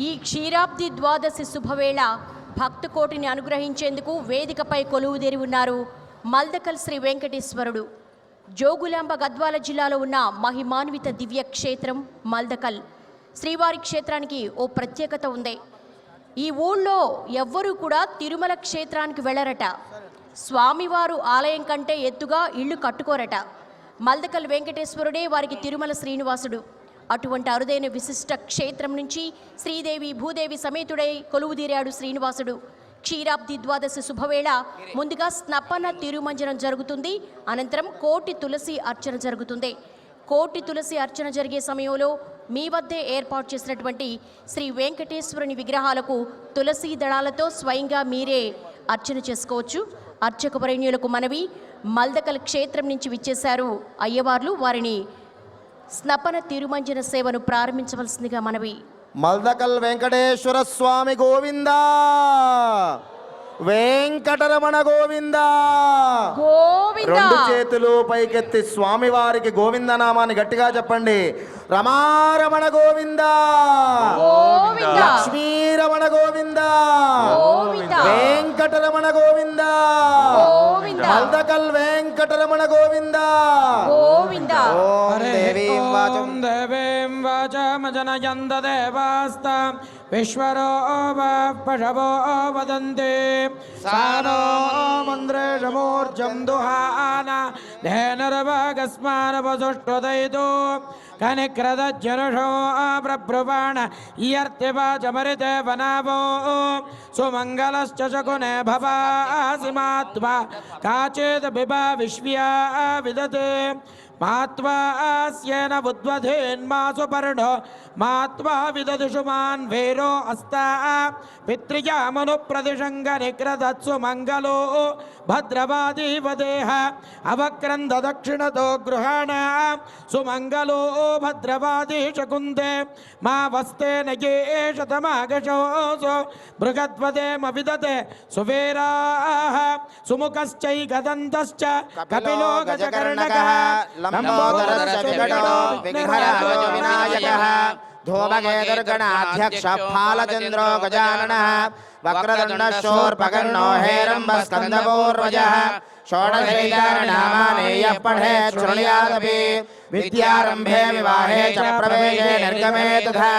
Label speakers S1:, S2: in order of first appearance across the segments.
S1: ఈ క్షీరాబ్ది ద్వాదశి శుభవేళ భక్త కోటిని అనుగ్రహించేందుకు వేదికపై కొలువుదేరి ఉన్నారు మల్దకల్ శ్రీ వెంకటేశ్వరుడు. జోగులాంబ గద్వాల జిల్లాలో ఉన్న మహిమాన్విత దివ్య క్షేత్రం మల్దకల్. శ్రీవారి క్షేత్రానికి ఓ ప్రత్యేకత ఉంది. ఈ ఊళ్ళో ఎవ్వరూ కూడా తిరుమల క్షేత్రానికి వెళ్ళరట స్వామివారు ఆలయం కంటే ఎత్తుగా ఇళ్ళు కట్టుకోరట. మల్దకల్ వెంకటేశ్వరుడే వారికి తిరుమల శ్రీనివాసుడు. అటువంటి అరుదైన విశిష్ట క్షేత్రం నుంచి శ్రీదేవి భూదేవి సమేతుడై కొలువుదీరాడు శ్రీనివాసుడు. క్షీరాబ్ది ద్వాదశి శుభవేళ ముందుగా స్నపన తిరుమంజనం జరుగుతుంది. అనంతరం కోటి తులసి అర్చన జరుగుతుంది. కోటి తులసి అర్చన జరిగే సమయంలో మీ వద్దే ఏర్పాటు చేసినటువంటి శ్రీ వెంకటేశ్వరుని విగ్రహాలకు తులసి దళాలతో స్వయంగా మీరే అర్చన చేసుకోవచ్చు. అర్చకపరణ్యులకు మనవి మల్దకల్ క్షేత్రం నుంచి విచ్చేశారు అయ్యవార్లు. వారిని స్నపన తిరుమంజన సేవను ప్రారంభించవలసిందిగా మనవి.
S2: మల్దకల్ వెంకటేశ్వర స్వామి గోవింద! వెంకటరమణ గోవింద!
S1: గోవింద!
S2: రెండు చేతులు పైకెత్తి స్వామి వారికి గోవింద నామాన్ని గట్టిగా చెప్పండి. రమారమణ గోవింద!
S3: వాచమజనయంద దేవాస్తాం విశ్వరో పశవో వదంతి సానో మంద్రేషమూర్జం దుహాన ధేనుర్భగస్మానవసుష్టుదైతో ಕನಿಕೃತ ಜನುಷೋ ಪ್ರಭ್ರುವಾಣ ಇಯರ್ತಿವ ಚಮರಿತೆ ವನವೋ ಸುಮಂಗಲಶ್ಚ ಶಕುನೆ ಭವಾಸಿ ಮಾತ್ವ ಕಾಚಿತ್ ಬಿಬ ವಿಶ್ವಿಯ ವಿದತೆ मात्वास्येन बुद्वधेन्मासु पर्णो, मात्वा विदधुषु मान् वेरो अस्ता। पितृयामनुप्रतिशङ्गनिक्रदत्सु मङ्गलो भद्रवादीवदेह अवक्रन्ददक्षिणतो गृहाण। सुमङ्गलो भद्रवादी भद्रवादिशकुन्दे मा
S2: वस्ते न ये एष तमागशोऽसो बृहद्वदेम
S3: विदते सुवीराः सुमुखश्चैकदन्तश्च कपिलो गजकर्णकः विनायकः धूमकेतुर्गणाध्यक्ष फालचन्द्रो गजाननः
S2: वक्रदण्डशोर्पकर्णो हेरम्बस्कन्दपूर्वजः षोडशैकारणामानेयः पठे शृणुयादपि विद्यारंभे विवाहे च प्रवेशे निर्गमे तथा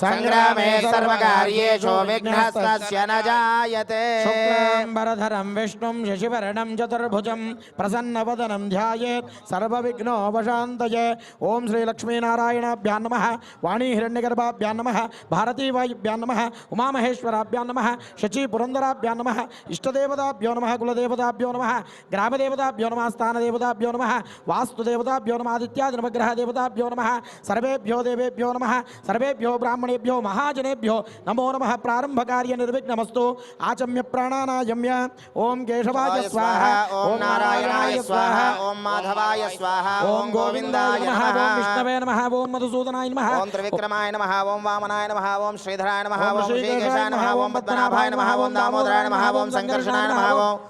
S2: संग्रामे सर्वकार्येषु विघ्नस्तस्य न जायते। शुक्लाम्बरधरं विष्णुं शशिवर्णं चतुर्भुजं प्रसन्नवदनं ध्यायेत्। सर्वविघ्नोपशान्तये। ॐ श्रीलक्ष्मीनारायणाभ्यां नमः, वाणीहिरण्यगर्भाभ्यां नमः, भारतीवायुभ्यां नमः, उमामहेश्वराभ्यां नमः, शचीपुरन्दराभ्यां
S3: नमः, इष्टदेवताभ्यो नमः, कुलदेवताभ्यो नमः, ग्रामदेवताभ्यो
S2: नमः, स्थानदेवताभ्यो नमः, वास्तुदेवताभ्यो नमः, आदित्यादिनवग्रहदेवताभ्यो नमः, सर्वेभ्यो देवेभ्यो नमः, सर्वेभ्यो ब्राह्मण ब्राह्मणेभ्यो महाजनेभ्यो नमो नम प्रारंभ
S3: कार्य निर्विघ्नमस्तु आचम्य प्राणानायम्य ओं केशवाय स्वाहा ओं नारायणाय स्वाहा ओं माधवाय स्वाहा ओं गोविंदाय नमः ओं विष्णुवे नमः ओं मधुसूदनाय नमः ओं त्रिविक्रमाय नमः ओं वामनाय नमः ओं श्रीधराय नमः ओं श्रीकेशाय नमः ओं पद्मनाभाय नमः ओं दामोदराय नमः ओं संकर्षणाय नमः ओं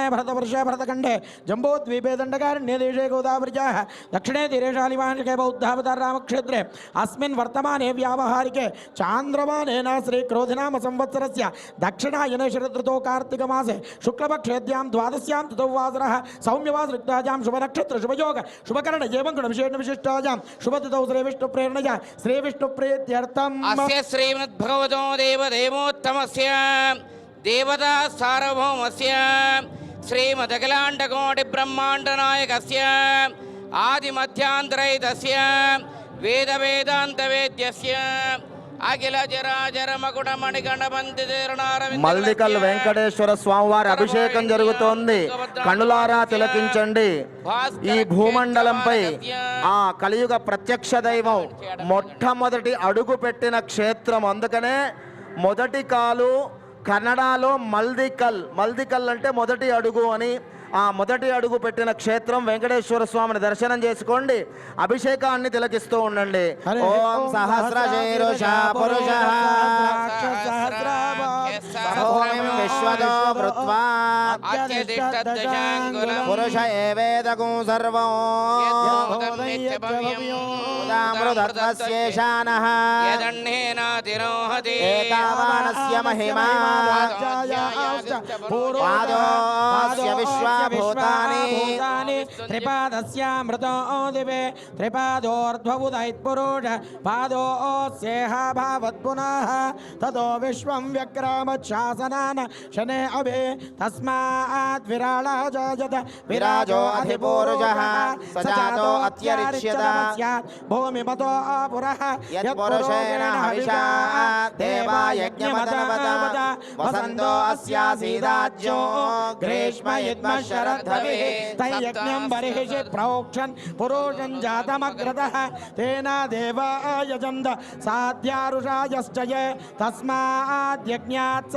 S3: ईशाने भरतवर्षे भरतखंडे जम्बोद्वीपे दंडकारण्ये देशे गोदावृजाः दक्षिणे तीरेशालिवांशके बौद्धावतार रामक्षेत्रे, अस्मिन् वर्तमाने व्यावहारिके चान्द्रमानेन श्रीक्रोधनाम संवत्सरस्य दक्षिणायने शरदृतो कार्तिकमासे शुक्लपक्षेद्यां द्वादश्यां ततौवासरः, सौम्यवासृक्तायां शुभनक्षत्र शुभयोग श्री विष्णु गुणविशेषविशिष्टायां श्री विष्णु श्रीविष्णुप्रीत्यर्थम्।
S4: अस्य श्रीमद्भगवतो देवदेवोत्तमस्य, देवता सार्वभौमस्य श्रीमदखिलाण्डकोटिब्रह्माण्डनायकस्य आदिमध्यान्तरहितस्य वेदवेदान्तवेद्यस्य అఖిలజరాజరమకుటమణిగణబందిరనారవింద
S2: మల్లికల్ వెంకటేశ్వర స్వామివారి అభిషేకం జరుగుతోంది కన్నులారా తిలకించండి ఈ భూమండలంపై ఆ కలియుగ ప్రత్యక్ష దైవం మొట్టమొదటి అడుగు పెట్టిన క్షేత్రం అందుకనే మొదటి కాలు కన్నడలో మల్దికల్ మల్దికల్ అంటే మొదటి అడుగు అని ఆ మొదటి అడుగు పెట్టిన క్షేత్రం వెంకటేశ్వర స్వామిని దర్శనం చేసుకోండి. అభిషేకాన్ని తిలకిస్తూ ఉండండి.
S5: ఓం సహస్రశీరుష పురుష. భూమిం విశ్వదో భృత్వా
S4: అత్యధిష్టదశాంగులం.
S5: పురుష ఏవేదకం సర్వం. ఉదామృతత్వస్యేషానః
S4: యదన్నేనాతిరోహతి.
S5: ఏతావానస్య మహిమా. పాదోస్య విశ్వాభూతాని
S3: भूतानि त्रिपादस्यामृतो
S5: दिवे त्रिपादोर्ध्वबुधैत्पुरुष पादो भावत्पुनः ततो
S3: विश्वं व्यक्रामच्छासनान्
S5: शने अभि तस्मात् विराळः जायत विराजो अधिपूरुषः भूमिमतो यत्पुरुषेण
S3: हविषा। देवाय यमदनवदा वसन्तो अस्यासीदाज्यो ग्रीष्म युद्म शरद्धविः तैयज्ञं बर्हिषि प्रोक्षन् पुरुषं जातमग्रतः तेन देवायजन्द साध्यारुषायश्च ये तस्माद्यज्ञात्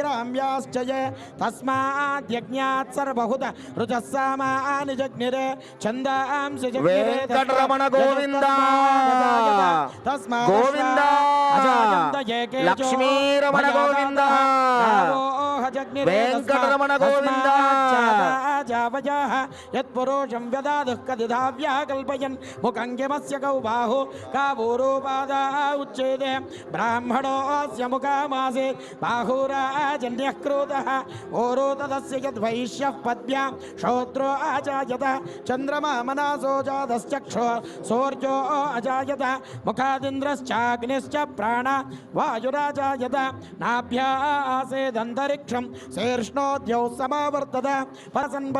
S3: ग्राम्याश्च ये तस्माद्यज्ञात् सर्वहुत जग्निरे
S2: छन्दांसि जग्निरे
S3: తస్మాత్
S2: గోవింద.
S3: అజాయంత ఏకేచో
S2: లక్ష్మీరమణ గోవింద. వెంకటరమణ గోవింద.
S3: चावजाः यत्पुरोषं व्यदादुः कदिधाव्यः कल्पयन्। मुखङ्गिमस्य कौ बाहु का भूरूपादाः उच्येते? ब्राह्मणोऽस्य मुखामासीत् बाहुराजन्यः क्रोधः। ओरो तदस्य पद्या पद्म्या। श्रोत्रो अजायत। चन्द्रमा मनसो जातश्चक्षो। सौर्यो अजायत। मुखादिन्द्रश्चाग्निश्च प्राण। वायुराजायत। नाभ्या आसेदन्तरिक्षं। शीर्ष्णोद्यौ समावर्तत।
S4: परसन्व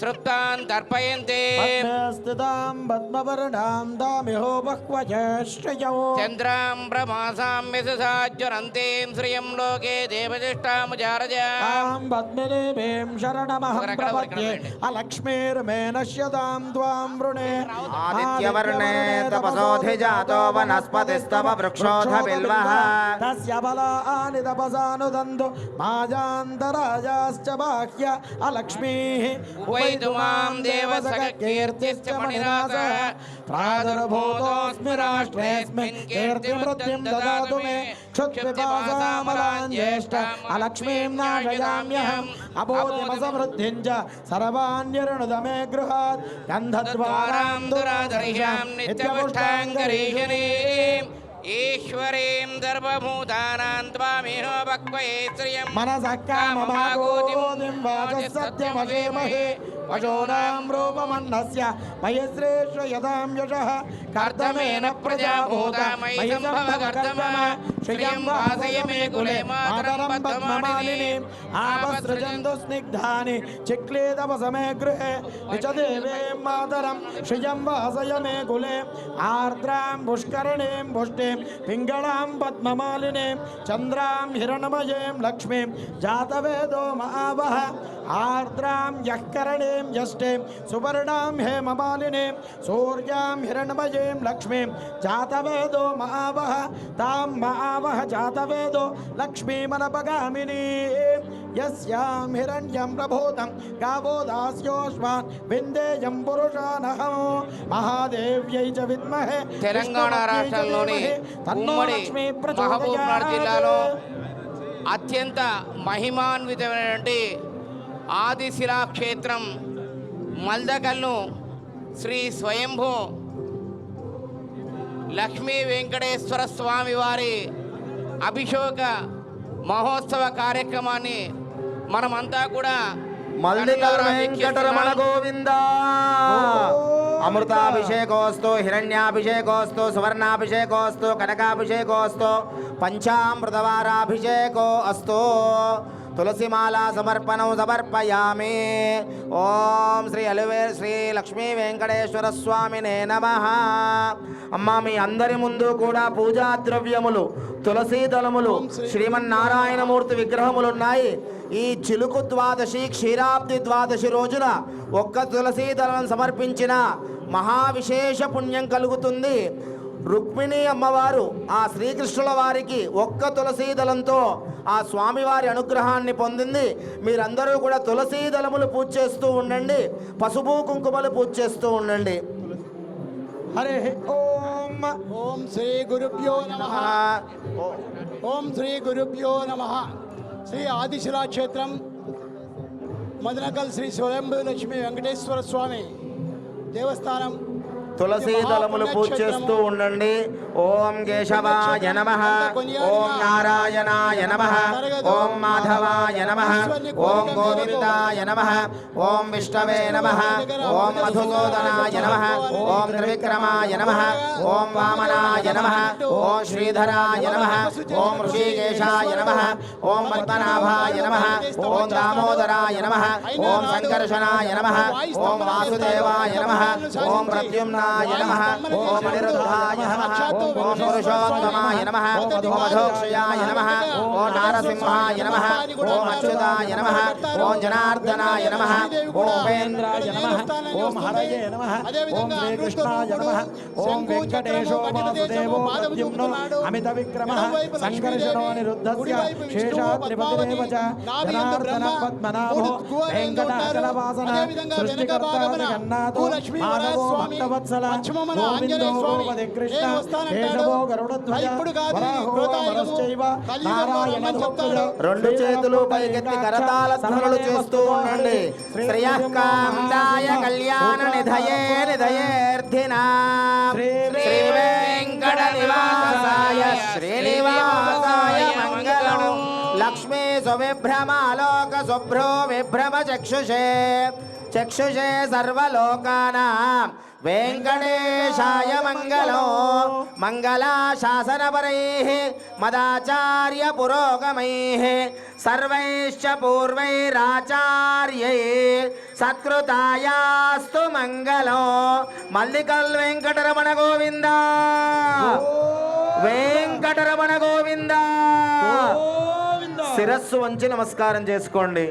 S4: तृप्तान्
S3: तर्पयन्ति स्थितां पद्मवर्णां दामिहो बह्वज्यश्रियौ
S4: चन्द्रां ब्रह्मासां मिससा ज्वरन्तीं श्रियं लोके
S3: देवज्येष्ठामुजारजां पद्मिनीं शरणमहं प्रपद्ये। अलक्ष्मीर्मे नश्यतां त्वां वृणे।
S5: आदित्यवर्णे तपसोऽधि जातो वनस्पतिस्तव वृक्षोऽध बिल्वः
S3: तस्य बलानि तपसानुदन्तु माजान्तराजाश्च बाह्य अलक्ष्मीः।
S4: उभय त्वां देवसखकीर्तिश्च मणिराजः
S3: प्रादुर्भूतोऽस्मि राष्ट्रेऽस्मिन् कीर्तिवृत्तिं ददातु मे। क्षुत्पिपासामलाञ्ज्येष्ठ अलक्ष्मीं नाशयाम्यहम्। अबोधिमसमृद्धिं च सर्वान्यरुणुद मे गृहात्। गन्धद्वारां
S4: दुराधरिष्यां नित्यपुष्टाङ्गरीषणीम् ईश्वरीं सर्वभूतानां त्वामेव भक्वये श्रियं।
S3: मनसः कामभागोतिं वाचः सत्यमजेमहे पशूनां रूपमन्नस्य यदां यशः। सम्भव श्रियं वासय मे कुले मातरं आपसृजन्तु स्निग्धानि गृहे। निच देवीं मातरं, श्रियं वासय मे कुले। आर्द्रां पुष्करणीं पुष्टिं पिङ्गळां पद्ममालिनीं। चन्द्रां हिरणमयीं लक्ष्मीं। जातवेदो महावः ఆర్ద్రాం యఃకరణీం యష్టేం సువర్ణాం హేమమాలినీం సూర్యాం హిరణమయీం లక్ష్మీం జాతవేదో మహావహ తాం మహావహ జాతవేదో లక్ష్మీమనపగామినీ యస్యాం హిరణ్యం ప్రబోధం గావో దాస్యోష్మాన్ విందేయం పురుషానహం మహాదేవ్యై చ విద్మహే
S4: తెలంగాణ రాష్ట్రంలోని
S3: తన్నోడి
S4: మహబూబ్నగర్ జిల్లాలో అత్యంత మహిమాన్వితమైనటువంటి ఆదిశిలా క్షేత్రం మల్దకల్ను శ్రీ స్వయంభూ లక్ష్మీ వెంకటేశ్వర స్వామి వారి అభిషేక మహోత్సవ కార్యక్రమాన్ని మనమంతా కూడా
S2: మల్లికల్ వెంకటరమణ. గోవింద. అమృతాభిషేకోస్తు హిరణ్యాభిషేకోస్తు సువర్ణాభిషేకోస్తు కనకాభిషేకోస్తు పంచామృతవారాభిషేకో అస్తు. తులసిమాలా సమర్పణం సమర్పయామి ఓం శ్రీ అలివే శ్రీ లక్ష్మీ వెంకటేశ్వర స్వామినే నమ అమ్మా మీ అందరి ముందు కూడా పూజా ద్రవ్యములు తులసీ దళములు శ్రీమన్నారాయణమూర్తి విగ్రహములు ఉన్నాయి ఈ చిలుకు ద్వాదశి క్షీరాబ్ది ద్వాదశి రోజున ఒక్క తులసీ దళం సమర్పించిన మహావిశేష పుణ్యం కలుగుతుంది. రుక్మిణి అమ్మవారు ఆ శ్రీకృష్ణుల వారికి ఒక్క తులసీ దళంతో ఆ స్వామివారి అనుగ్రహాన్ని పొందింది. మీరందరూ కూడా తులసీ దళములు పూజ చేస్తూ ఉండండి. పసుపు కుంకుమలు పూజ చేస్తూ ఉండండి.
S3: హరి ఓం.
S6: ఓం శ్రీ గురుభ్యో నమ. ఓం శ్రీ గురుభ్యో నమ. శ్రీ ఆదిశిలా క్షేత్రం మదనకల్ శ్రీ స్వయంభూ లక్ష్మీ వెంకటేశ్వర స్వామి దేవస్థానం
S2: తులసీ దళములు పూజ చేస్తూ ఉండండి ఓం కేశవాయ నమ ఓం నారాయణాయ నమ ఓం మాధవాయ నమ ఓం గోవిందాయ నమ ఓం విష్ణవే నమ ఓం మధుసూదనాయ నమ ఓం త్రివిక్రమాయ నమ ఓం వామనాయ నమ ఓం శ్రీధరాయ నమ ఓం ఋషికేశాయ నమ ఓం పద్మనాభాయ నమ ఓం దామోదరాయ నమ ఓం సంకర్షణాయ నమ ఓం వాసుదేవాయ నమ ఓం ప్రద్యుమ్నాయ पुरुषोत्तमाय नमः ओम अनिरुद्धाय नमः ओम पुरुषोत्तमाय नमः ओम अधोक्षयाय नमः ओम नारसिंहाय नमः ओम अच्युताय
S3: नमः ओम जनार्दनाय नमः ओम उपेन्द्राय नमः ओम हरये नमः ओम श्रीकृष्णाय नमः ओम वेङ्कटेशो वासुदेवो प्रद्युम्नो अमित विक्रमः सङ्कर्षणो निरुद्धस्य शेषात्रिपतिरेव च जनार्दन पद्मनाभो वेङ्कटाचलवासन सृष्टिकर्ता जगन्नाथो मानवो भक्तवत्स నారాయణ
S2: రెండు చేతులు పైకెత్తి కరతాళ ధ్వనులు చేస్తూ ఉండండి. శ్రేయకాందాయ కళ్యాణ నిధయే నిధయేర్థినా శ్రీ వెంకట నివాసాయ శ్రీనివాసాయ మంగళం. లక్ష్మీ సువిభ్రమాలోక శుభ్రో విభ్రమ చక్షుషే. చక్షుషే సర్వలోకానాం. వెంకటేశాయ మంగళం మంగళాశాసనపరైः మదాచార్య పురోగమైः సర్వైశ్చ పూర్వైరాచార్యై సత్కృతాయాస్తు మంగళం మల్లికల్ వెంకటరమణ గోవింద వెంకటరమణ గోవింద శిరస్సు వంచి నమస్కారం చేసుకోండి।